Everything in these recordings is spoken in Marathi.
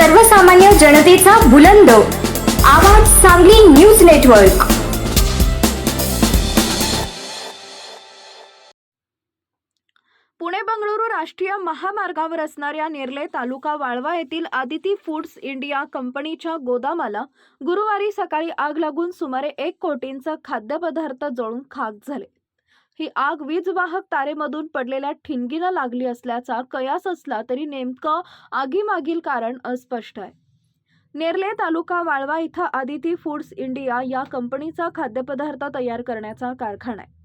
सर्वसामान्य जनतेचा बुलंद. आवाज सांगली न्यूज नेटवर्क. पुणे बंगळुरू राष्ट्रीय महामार्गावर असणाऱ्या नेर्ले तालुका वाळवा येथील आदिती फूड्स इंडिया कंपनीच्या गोदामाला गुरुवारी सकाळी आग लागून सुमारे एक कोटींचा खाद्यपदार्थ जळून खाक झाले. ही आग वीज वाहक तारेमधून पडलेल्या ठिणगीनं लागली असल्याचा कयास असला तरी नेमकं आगीमागील कारण अस्पष्ट आहे. नेरले तालुका वाळवा इथं आदिती फूड्स इंडिया या कंपनीचा खाद्यपदार्थ तयार करण्याचा कारखाना आहे.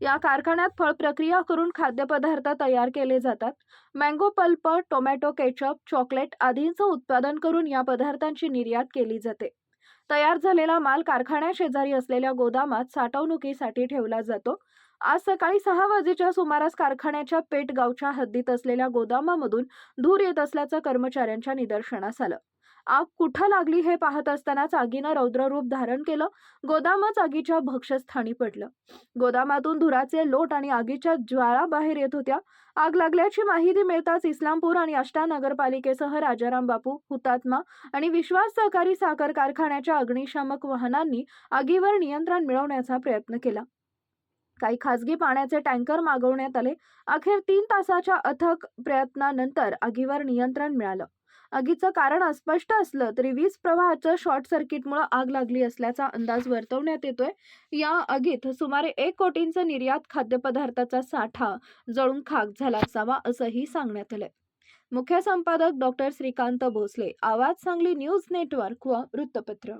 या कारखान्यात फळ प्रक्रिया करून खाद्यपदार्थ तयार केले जातात. Mango pulp tomato ketchup chocolate आदींचं उत्पादन करून या पदार्थांची निर्यात केली जाते. तयार झालेला माल कारखान्या शेजारी असलेल्या गोदामात साठवणुकीसाठी ठेवला जातो. आज सकाळी सहा वाजेच्या सुमारास कारखान्याच्या पेट गावच्या हद्दीत असलेल्या गोदामामधून धूर येत असल्याचं कर्मचाऱ्यांच्या निदर्शनास आलं. आग कुठं लागली हे पाहत असतानाच आगीनं रौद्ररूप धारण केलं गोदामच आगीच्या भक्षस्थानी पडलं. गोदामातून धुराचे लोट आणि आगीच्या ज्वाळा बाहेर येत होत्या. आग लागल्याची माहिती मिळताच इस्लामपूर आणि आष्टा नगरपालिकेसह राजाराम बापू हुतात्मा आणि विश्वास सहकारी साखर कारखान्याच्या अग्निशामक वाहनांनी आगीवर नियंत्रण मिळवण्याचा प्रयत्न केला. काही खासगी पाण्याचे टँकर मागवण्यात आले. अखेर तीन तासाच्या अथक प्रयत्नानंतर आगीवर नियंत्रण मिळालं. आगीचं कारण अस्पष्ट असलं तरी वीज प्रवाहाचं शॉर्ट सर्किटमुळे आग लागली असल्याचा अंदाज वर्तवण्यात येतोय. या आगीत सुमारे एक कोटींचा निर्यात खाद्यपदार्थाचा साठा जळून खाक झाला असावा असंही सांगण्यात आलंय. मुख्य संपादक डॉक्टर श्रीकांत भोसले आवाज सांगली न्यूज नेटवर्क व वृत्तपत्र.